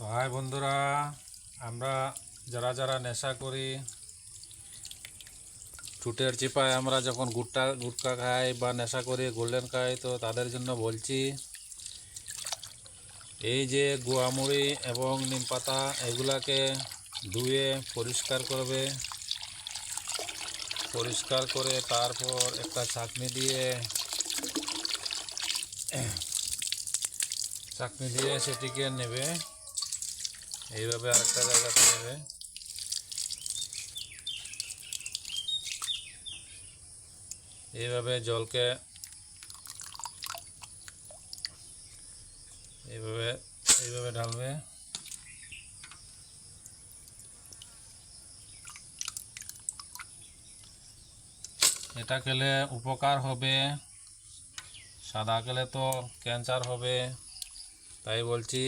তো হাই বন্ধুরা, আমরা যারা যারা নেশা করি টুটের চিপায় আমরা যখন গুটটা গুটকা খাই বা নেশা করি, গোল্ডেন খাই, তো তাদের জন্য বলছি, এই যে গুয়ামুড়ি এবং নিম পাতা, এগুলাকে ধুয়ে পরিষ্কার করবে। পরিষ্কার করে তারপর একটা চাটনি দিয়ে চাটনি দিয়ে সেটিকে নেবে। এইভাবে আরেকটা জায়গাতে নেবে। এইভাবে জলকে এইভাবে এইভাবে ঢালবে। এটা খেলে উপকার হবে, সাদা খেলে তো ক্যান্সার হবে, তাই বলছি।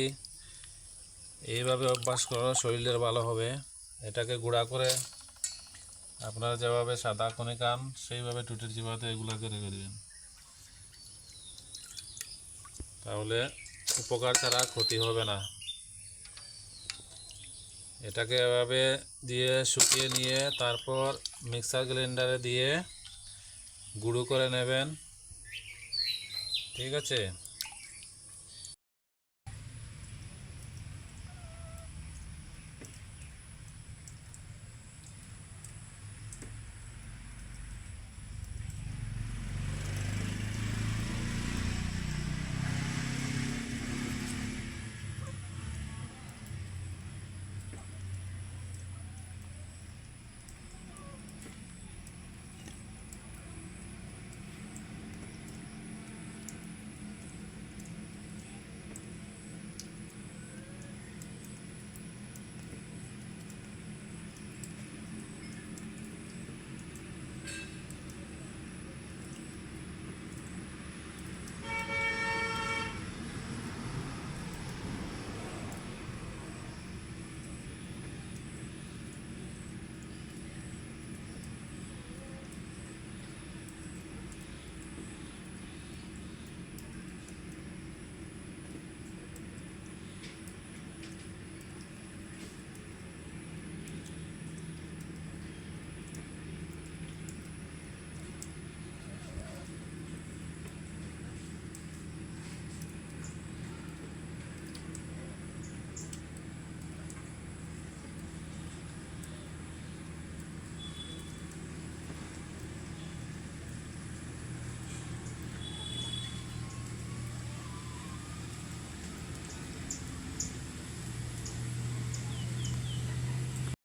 এইভাবে অভ্যাস করো শরীরের ভালো হবে। এটাকে গুঁড়া করে আপনারা যেভাবে সাদা খনি খান, সেইভাবে টুটির চিবাতে এগুলোকে রেখে দেবেন। তাহলে উপকার ছাড়া ক্ষতি হবে না। এটাকে এভাবে দিয়ে শুকিয়ে নিয়ে তারপর মিক্সার গ্রাইন্ডারে দিয়ে গুঁড়ো করে নেবেন। ঠিক আছে?